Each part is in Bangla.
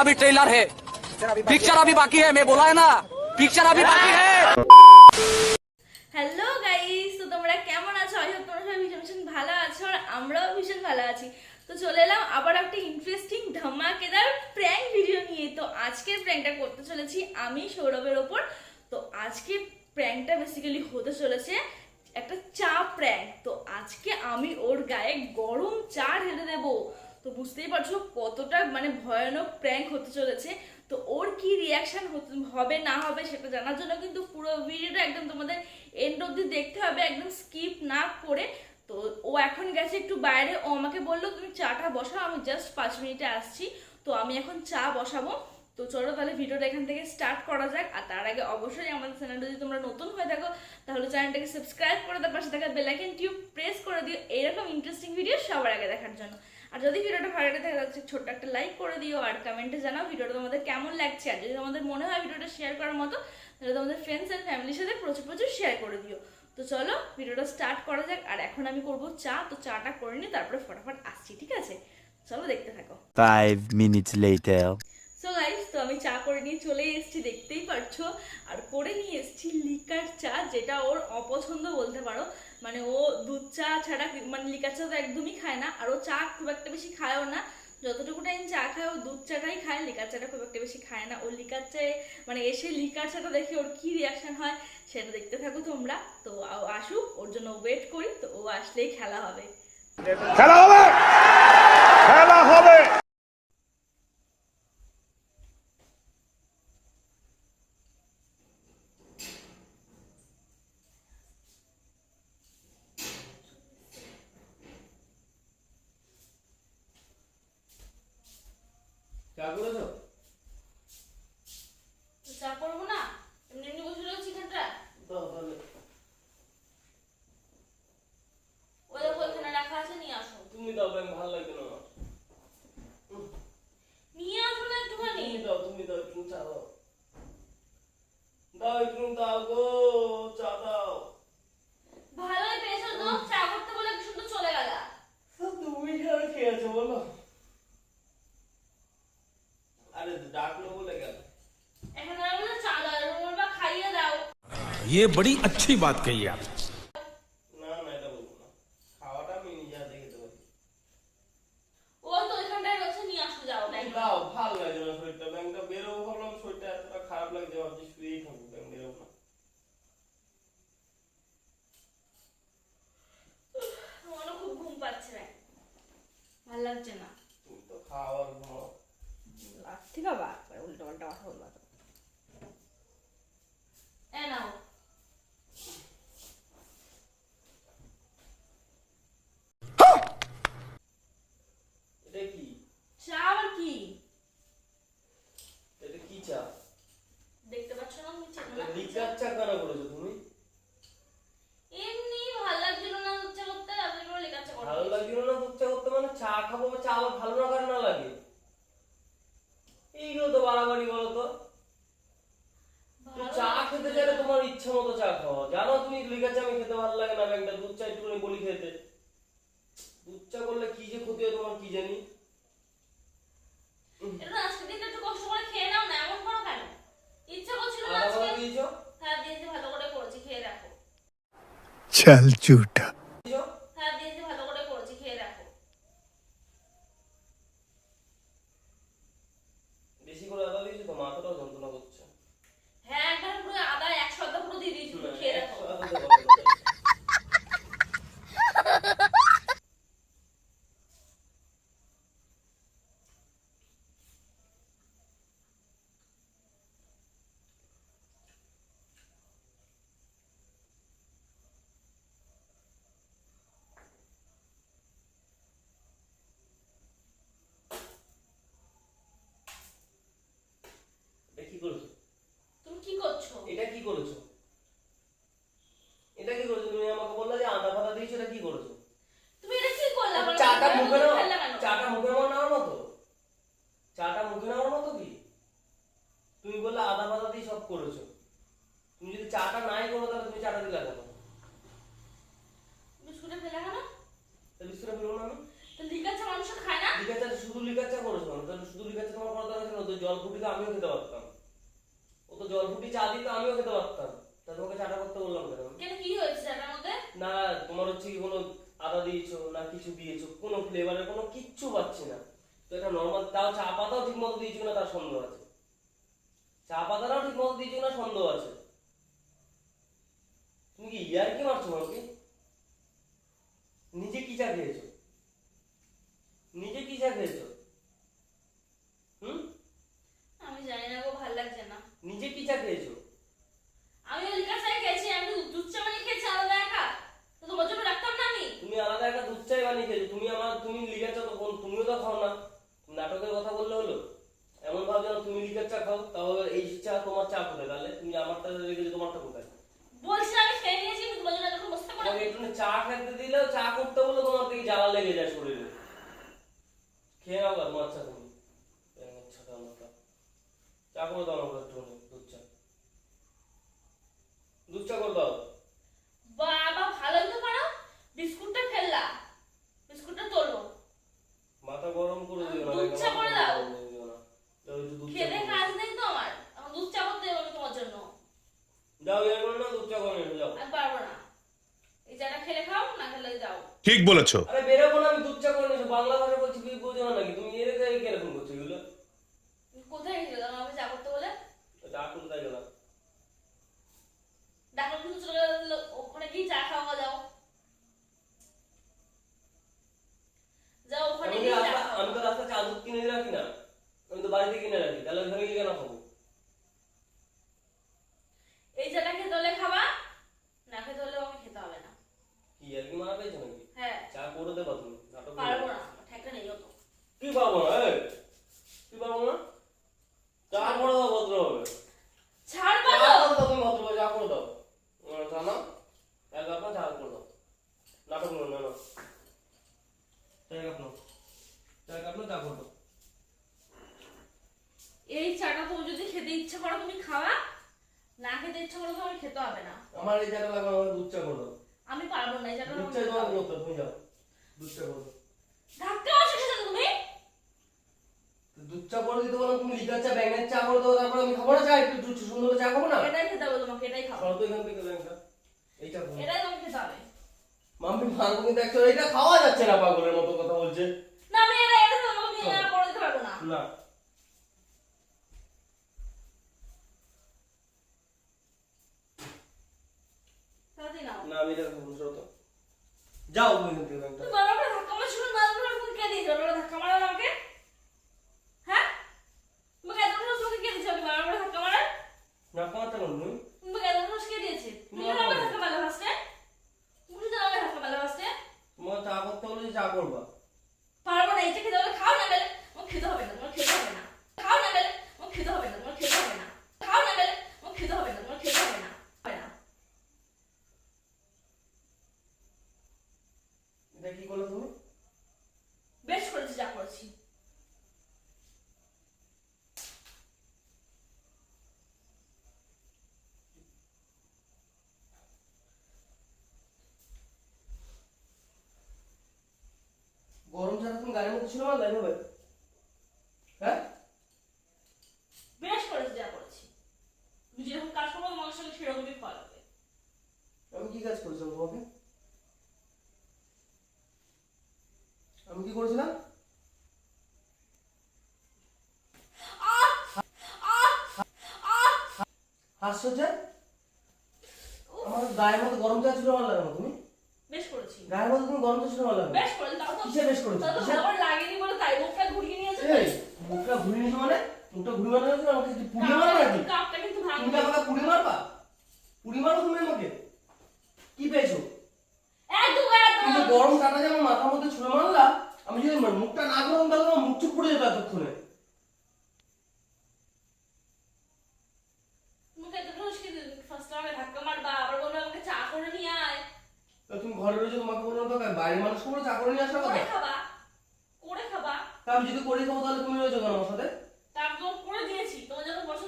ये अभी ट्रेलर है पिक्चर अभी बाकी है मैं बोला है ना पिक्चर अभी बाकी है হ্যালো গাইস তো তোমরা কেমন আছো আই হোপ তোমরা সবাই ভীষণ ভীষণ ভালো আছো আর আমরাও ভীষণ ভালো আছি তো চলে এলাম আবার একটা ইন্টারেস্টিং ধামাকেদার প্র্যাঙ্ক ভিডিও নিয়ে তো আজকের প্র্যাঙ্কটা করতে চলেছি আমি সৌরভের ওপর তো আজকে প্র্যাঙ্কটা বেসিক্যালি হতে চলেছে একটা চা প্র্যাঙ্ক তো আজকে আমি ওর গায়ে গরম চা ঢেলে দেবো তো বুঝতেই পারছ কতটা মানে ভয়ানক প্র্যাঙ্ক হতে চলেছে। তো ওর কি রিয়াকশন হবে না হবে সেটা জানার জন্য কিন্তু পুরো ভিডিওটা একদম তোমাদের এন্ড অব্দি দেখতে হবে, একদম স্কিপ না করে। তো ও এখন গেছে একটু বাইরে, ও আমাকে বলল, তুমি চাটা বসাও, আমি জাস্ট পাঁচ মিনিটে আসছি। তো আমি এখন চা বসাবো। তো চলো তাহলে ভিডিওটা এখান থেকে স্টার্ট করা যাক। আর তার আগে অবশ্যই আমাদের চ্যানেলটা যদি তোমরা নতুন হয়ে থাকো, তাহলে চ্যানেলটাকে সাবস্ক্রাইব করে তার পাশে থাকা বেলাইকেন টিউব প্রেস করে দিও। এরকম ইন্টারেস্টিং ভিডিও সবার আগে দেখার জন্য। আর যদি ভিডিওটা ভালো লাগে তাহলে ছোট্ট একটা লাইক করে দিও আর কমেন্টে জানাও ভিডিওটা তোমাদের কেমন লাগছে। আর যদি তোমাদের মনে হয় ভিডিওটা শেয়ার করার মতো তাহলে তোমাদের ফ্রেন্ডস অ্যান্ড ফ্যামিলির সাথে প্রচুর প্রচুর শেয়ার করে দিও। তো চলো ভিডিওটা স্টার্ট করা যাক। আর এখন আমি করব চা। তো চাটা করে নিই তারপরে ফটাফট আসছি ঠিক আছে? চলো দেখতে থাকো। Five minutes later. So guys তো আমি চা করে নিয়ে চলে এসেছি দেখতেই পারছ। আর করে নিয়ে এসেছি লিকার চা যেটা ওর অপছন্দ বলতে পারো। মানে ও দুধ চা ছাড়া মানে লিকার চা তো একদমই খায় না, আর ও চা খুব একটা বেশি খায়ও না। যতটুকু টাইম চা খায়, ও দুধ চাটাই খায়, লিকার চাটা খুব একটা বেশি খায় না। ও লিকার চায়ে মানে এসে লিকার চাটা দেখে ওর কি রিয়াকশন হয়, সেটা দেখতে থাকো তোমরা। তো আসুক, ওর জন্য ওয়েট করি, তো ও আসলেই খেলা হবে। খেলা হবে! খেলা হবে! চা করেছ তো ভালো লাগছে না। তুমি তো খাও ঘুমাও ঠিক আছে উল্টো পাল্টা কথা বলবা। তো এ নাও। এটা কি? চা আবার কি? এটা কি চা? দেখতে পাচ্ছ না তুমি চা না লিকার চা? করা বলেছ তুমি? এমনি ভালো লাগছিল না হচ্ছে করতে তাদের করে লেখা চা ভালো লাগছিল না দুধ চা করতে মানে চা খাব চা আবার ভালো করে না লাগে। चल झूठा। তো এটা নর্মাল তাও চা পাতাও ঠিক মতো দিয়েছ না তার সন্দেহ আছে? চা পাতাটাও ঠিক মতো দিয়েছ না সন্দেহ আছে? তুমি কি ইয়ার কি মারছো আমাকে নিজে কি চা খেয়েছো? নিজে কি চা খেয়েছো? হুম? আমি জানি না গো ভালো লাগছে না। নিজে কি চা খেয়েছো? আমি ওই কাছে গেছি আমি দুধ চা বানিয়ে খেয়েছি আলাদা একা। তো তোমার জন্য রাখতাম না আমি? তুমি আলাদা একটা দুধ চাই বানিয়ে খেয়েছো তুমি আমার তুমি লিগার চা তো কোন তুমিও তো খাও না। নাটকের কথা বললে হলো এমন ভাবছ না তুমি লিগার চা খাও তাহলে এই চা তোমার চা কোথায়? তাহলে তুমি আমারটা রেখেছো তোমারটা কোথায়? বলছি আমি খেয়ে নিয়েছি কিন্তু তোমার জন্য এরকম বসতে পারো একটু চা খেতে দিলেও চা করতে বলে তোমার থেকে জ্বালা লেগে যায় শরীরে। খেয়ে নাও তোমার চা তুমি। ছাতা মাথা। চা করে দাও আমাকে একটু দুধ চা। দুধ চা করে দাও। বাবা ভালোই তো পারো বিস্কুটটা ফেললা। বিস্কুটটা তোলো। মাথা গরম করে দিও না দুধ চা করে দাও। খেতে কাজ নেই তো আমার। আমার দুধ চা করতে হবে তোমার জন্য। যাও ইয়ে এর না দুধ চা করে যাও। আমি পারব না। এই চাটা খেলে খাও না খেলে যাও। ঠিক বলেছ। আরে বের চা করে দেবা তুমি নাটক করে পারব দেবা। না ঠেকা নেই অত কি পাবো না এই? কি পাবো না চা করে দাও ভদ্র হবে ছাড় চা পালো করে দাও তুমি ভদ্র হবে চা করে দাও আহ, চা না এক কাপ না চা করে দাও নাটক না না না চা এক কাপ নাও চা এক কাপ না চা করে দাও এই চাটা তুমি যদি খেতে ইচ্ছা করো তুমি খাওয়া না খেতে ইচ্ছা করো তোমার খেতে হবে না আমার এই চাটা লাগবে আমার দুধ চা করে দাও আমি পারব না এই চাটা দুধ আমাকে চা খেতে তোমার হবে। করতে তুমি যাও দুধ চা করে দাও ধাক্কা আসে খেতে তুমি দুধ চা করে দিতে বলো তুমি লিকার চা ব্যাঙের চা করে দেবো তারপর আমি খাব না? চা একটু একটু সুন্দর চা খাব না? এটাই খেতে হবে তোমাকে এটাই খাও সরো তো এখান থেকে ব্যাঙটা এই চা খাব এটাই তোমাকে খেতে হবে। মাম্মি মারবো কিন্তু একটা এটা খাওয়া যাচ্ছে না পাগলের মতো কথা বলছে। না আমি এটা এটা তোমাকে নিয়ে আর করে দিতে পারব না। না। না আমি এটা খাব সরো তো। যাও তুমি এখান থেকে ব্যাঙটা তুমি বারবার ধাক্কা মারছো না বারবার কে দিয়েছ বারবার ধাক্কা মারো আমাকে হ্যাঁ তোমাকে এত সাহস তোমাকে কে দিয়েছে আমি বারবার করে ধাক্কা মারার না খাওয়াটা কোন তুমি তোমাকে এত সাহস কে দিয়েছে তুমি না, কেন আমাকে না। ধাক্কা মারলে ফার্স্টে তুমি কেন আমাকে ধাক্কা মারলে ফার্স্টে তোমার চা করতে বলে যে চা করবা পারব না এটা খেতে হবে খাও না গেলে আমার খেতে হবে না তোমার খেতে হবে না খাও না গেলে আমার খেতে হবে না তোমার খেতে হবে না খাও না গেলে আমার খেতে হবে না তোমার খেতে হবে না হবে না এটা কি করলে তুমি বেশ করেছি যা করেছি গরম চা তুমি গাড়ির মধ্যে ছিল না হবে। হ্যাঁ? বেশ করেছি যা করেছি। তুমি যেরকম কাজ করব তোমার সঙ্গে সেরকমই ফল হবে। আমি কি কাজ করেছিলাম তোমাকে? আমি কি করেছিলাম? যে আমার গায়ের মধ্যে গরম চা ছিল ভালো লাগে তুমি? বেশ করেছি। গায়ের মধ্যে তুমি গরম চা ছিল ভালো লাগে বেশ করেছি বেশ করেছ? তাও তো কিসে? আমার লাগেনি বলে তাই মুখটা ঘুরিয়ে নিয়েছে এই মুখটা ঘুরিয়ে মানে মুখটা ঘুরিয়ে মারবে আমাকে পুড়িয়ে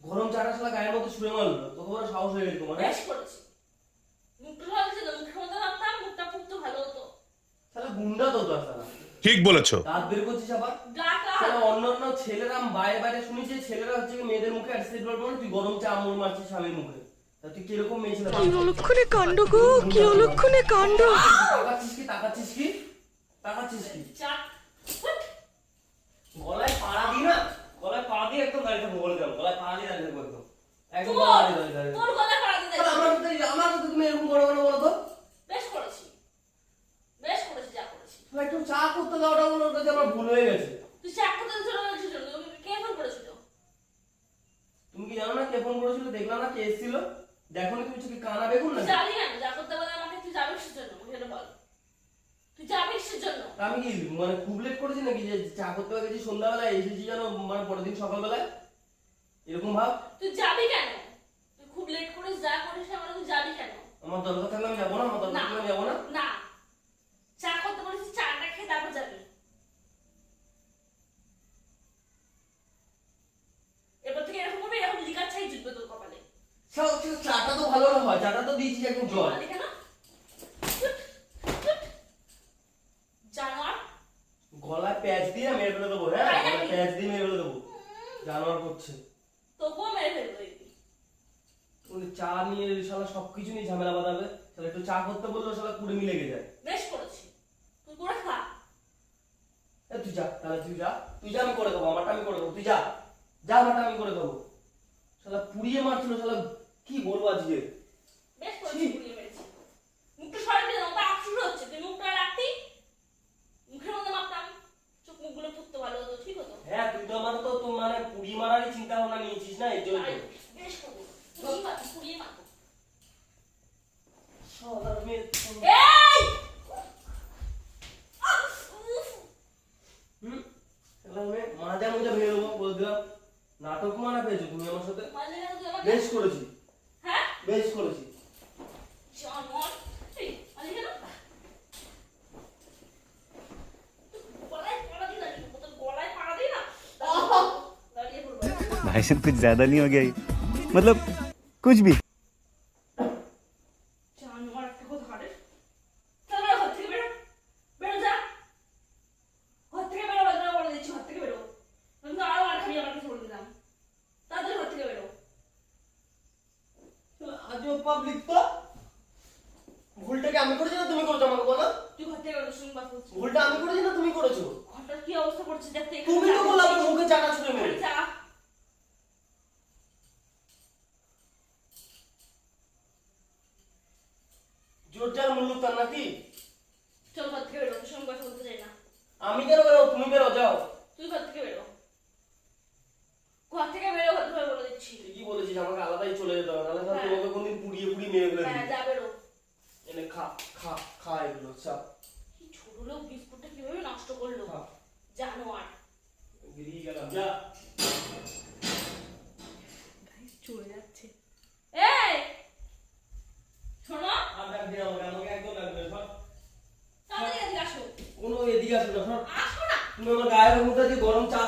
গরম চাটা শালা গায়ের মতো ছুঁড়ে মারলো। তোকে সাহস হয়ে গেল হ্যাঁ? বেশ করেছি। অন্য অন্য ছেলেরা বাইরে বাইরে ছেলেরা হচ্ছে মেয়েদের মুখে তুই গরম চা তুই কীরকম মেয়ে অলক্ষণে কাণ্ড কি অলক্ষণে কাণ্ড? কি তাকাচ্ছিস কি? তাকাচ্ছিস কি? তোর তোর দিতে আমার আমার তুমি এরকম করো কেন বলো তো? বেশ করেছি। বেশ করেছি যা করেছি। তুমি একটু চা করতে দাওটা বলো ওটা আমার ভুল হয়ে গেছে। তুই চাক করতে চলে গেছিস তুমি কে ফোন করেছিল? তুমি কি জানো না কে ফোন করেছিল? দেখলাম না কে এসেছিল। দেখো না তুমি কানা বেগুন না জানি কেন যা করতে বলে আমাকে তুই যাবি কিসের জন্য? সেটা বল। তুই যাবি কিসের জন্য? আমি কি মানে খুব লেট করেছি নাকি যে চা করতে গেছি সন্ধ্যাবেলায় এসেছি যেন মানে পরের দিন সকালবেলায়? এরকম ভাব? তুই যাবি কেন? তুই খুব লেট করিস যা করিস আমার তুই যাবি কেন? আমার দরকার থাকলে আমি যাব না আমার দরকার থাকলে যাব না। না। চা করতে বলেছিস চাটা খেয়ে তারপর যাবি। এরপর থেকে এরকম করবি এরকম লিকার চাই জুটবে তোর কপালে। চাটা তো ভালো না হয় চাটা তো দিয়েছি একদম জল। কেন। জানোয়ার? গলায় প্যাচ দিয়ে মেরে ফেলে দেবো হ্যাঁ? গলায় প্যাচ দিয়ে মেরে ফেলে দেবো। জানোয়ার করছে তবুও মেরে ফেলব দেখবি। ওই চা নিয়ে শালা সবকিছু নিয়ে ঝামেলা বাঁধাবে। তাহলে একটু চা করতে বলল শালা কুড়ে মিলে গে যায় বেশ করেছি। তুই করে খা। এ তুই যা তাহলে তুই যা। তুই যা আমি করে দেবো আমারটা আমি করে দেবো তুই যা। যা আমারটা আমি করে দেবো শালা পুড়িয়ে মারছিল শালা কি বলব আজকে? भाई कुछ ज़्यादा नहीं हो गया ये? मतलब कुछ भी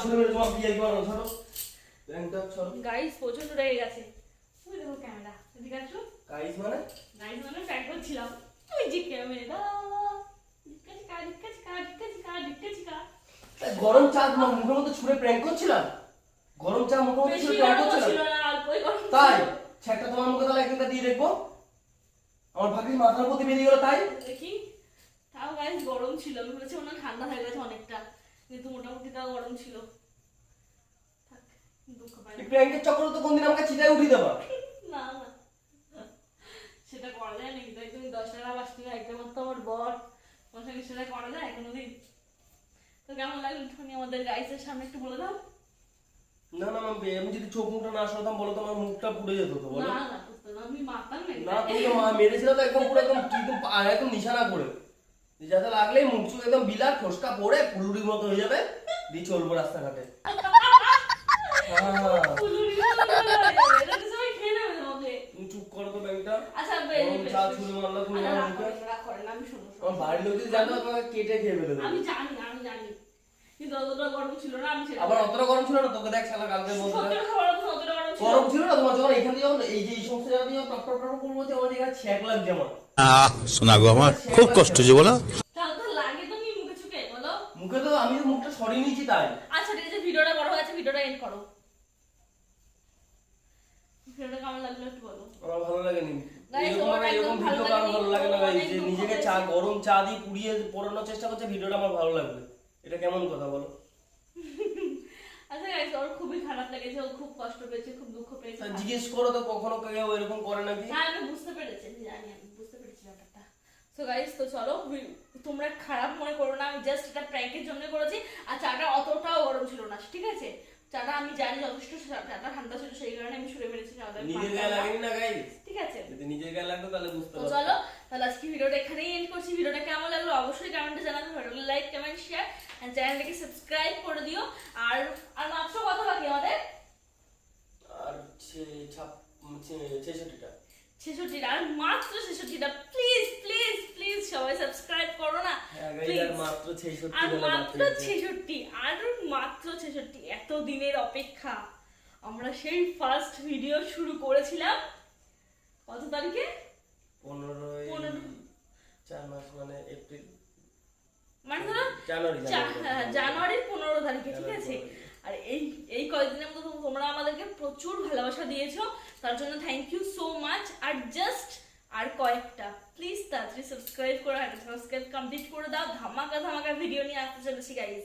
ছুঁড়ে মেরে তোমার বিয়ে বানানো সরো ব্যাংকটা সরো গাইস প্রচণ্ড রেগে গেছে। তুই দেখো ক্যামেরা এদিকে আসো। গাইস মানে? গাইস মানে প্র্যাঙ্ক করছিলাম। তুই জি ক্যামেরা ডিক্কা চিকা ডিক্কা চিকা ডিক্কা চিকা ডিক্কা চিকা গরম চা তোমার মুখের মধ্যে ছুঁড়ে প্র্যাঙ্ক করছিলাম? গরম চা মুখের মধ্যে ছুঁড়ে প্র্যাঙ্ক করছিলাম। তাই? সেটা তোমার মুখে তাহলে একদিনটা দিয়ে দেখব। আমার ভাগ্যে মাথার মধ্যে বেরিয়ে গেল তাই? দেখি। তাও গাইস গরম ছিল। আমি ভেবেছি ওনার ঠান্ডা হয়ে গেছে অনেকটা। কিন্তু মোটামুটি তাও গরম ছিল। থাক দুঃখ পাই না। এই প্র্যাঙ্কের চক্করে তো কোনদিন আমাকে চিতায় উঠিয়ে দেবা না না। সেটা করা যায় নাকি? তাই তুমি দশ টাকা পাঁচ টাকা একটা মাত্র আমার বর। তোমার সঙ্গে সেটা করা যায় কোনোদিন? তো কেমন লাগল তুমি আমাদের গাইসের সামনে একটু বলে দাও? না না আমি আমি যদি চোখ মুখটা না সরাতাম বলো তোমার মুখটা পুড়ে যেত তো বলো। না তুমি তো মা তো একদম পুরো একদম একদম একদম নিশানা করে। যাতে লাগলেই মুখ চুখ একদম বিলার ফসকা পড়ে পুলুরির মতো হয়ে যাবে। দিয়ে চলবো রাস্তাঘাটে। হ্যাঁ, বাড়ির লোক যদি জানতো তোমাকে কেটে খেয়ে ফেলে আমি জানি আমি জানি আবার অতটা গরম ছিল না? তোকে দেখ গরম ছিল না? তোমার যখন এখান যখন এই যে এই সমস্ত জায়গা দিয়ে টপ টপ টপ করব আমার এখানে ছ্যাক লাগছে আমার। শোনা গো আমার। খুব কষ্ট যে বলো। তাহলে তো লাগে তো নি মুখে চুকে বলো। মুখে তো আমি তো মুখটা সরিয়ে নিয়েছি তাই। আচ্ছা ঠিক আছে ভিডিওটা বড় হয়েছে ভিডিওটা এন্ড করো। ভিডিওটা কেমন লাগল একটু বলো। আমার ভালো লাগেনি। এরকম ভিডিও কারও ভালো লাগে না লাগেনি, যে নিজেকে চা গরম চা দিয়ে পুড়িয়ে পড়ানোর চেষ্টা করছে ভিডিওটা আমার ভালো লাগবে। এটা কেমন কথা বলো? আচ্ছা গাইস ওর খুবই খারাপ লেগেছে ও খুব কষ্ট পেয়েছে খুব দুঃখ পেয়েছে। জিজ্ঞেস করো তো কখনো কেউ এরকম করে নাকি? হ্যাঁ আমি বুঝতে পেরেছি জানি আমি বুঝতে পেরেছি ব্যাপারটা। সো গাইস তো চলো তোমরা খারাপ মনে করো না আমি জাস্ট এটা প্র্যাঙ্কের জন্য করেছি আর চাটা অতটাও গরম ছিল না ঠিক আছে? চাটা আমি জানি যথেষ্ট চাটা ঠান্ডা ছিল সেই কারণে আমি সরে মেরেছি নিজের গায়ে লাগেনি না গাই ঠিক আছে? যদি নিজের গায়ে লাগতো তাহলে বুঝতে পারতো চলো তাহলে আজকে ভিডিওটা এখানেই এন্ড করছি। ভিডিওটা কেমন লাগল অবশ্যই কমেন্টে জানাবে লাইক কমেন্ট শেয়ার চ্যানেলটাকে সাবস্ক্রাইব করে দিও। আর আর মাত্র কত বাকি আমাদের? আর ছেষট্টিটা। ছেষট্টিটা আর মাত্র ছেষট্টিটা। প্লিজ প্লিজ প্লিজ সবাই সাবস্ক্রাইব করো না। হ্যাঁ. আর মাত্র ছেষট্টি আর মাত্র। ছেষট্টি আর মাত্র ছেষট্টি। এত দিনের অপেক্ষা। আমরা সেই ফার্স্ট ভিডিও শুরু করেছিলাম। কত তারিখে? পনেরোই পনেরো। চার মাস মানে এপ্রিল মানে ধরো। হ্যাঁ, জানুয়ারির পনেরো তারিখে ঠিক আছে? আর এই এই কয়েকদিনের মধ্যে তোমরা আমাদেরকে প্রচুর ভালোবাসা দিয়েছ তার জন্য থ্যাংক ইউ সো মাচ আর জাস্ট আর কয়েকটা প্লিজ তাড়াতাড়ি সাবস্ক্রাইব করো আর সাবস্ক্রাইব কমপ্লিট করে দাও ধামাকা ধামাকা ভিডিও নিয়ে আসতে চলেছি গাইজ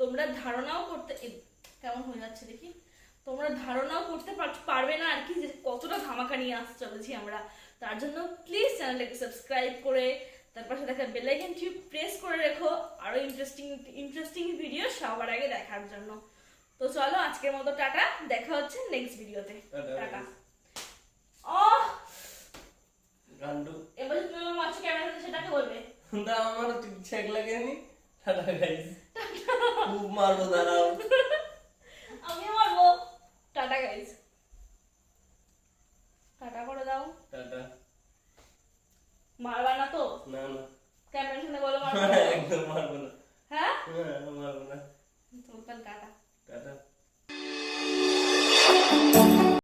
তোমরা ধারণাও করতে কেমন হয়ে যাচ্ছে দেখি? তোমরা ধারণাও করতে পার- পারবে না আর কি যে কতটা ধামাকা নিয়ে আসতে চলেছি আমরা। তার জন্য প্লিজ চ্যানেলটাকে সাবস্ক্রাইব করে তার পাশে দেখা বেল আইকনটি প্রেস করে রেখো। আরও ইন্টারেস্টিং ইন্টারেস্টিং ভিডিও সবার আগে দেখার জন্য। তো চলো আজকের মতো টাটা দেখা হচ্ছে নেক্সট ভিডিওতে টাটা। টাটা ও গান্ডু এবার তুমি আমার মাছ ক্যামেরাতে সেটাকে বলবে। তা আমার ঠিক ছেক লাগেনি টাটা গাইস খুব মারবো দাঁড়াও। আমি মারবো। টাটা গাইজ টাটা করে দাও। টাটা। মারবা না তো? না না। ক্যামেরার সামনে বলো মারবা না? একদম মারবো না। হ্যাঁ? হ্যাঁ, মারবো না। তো কাটা। টাটা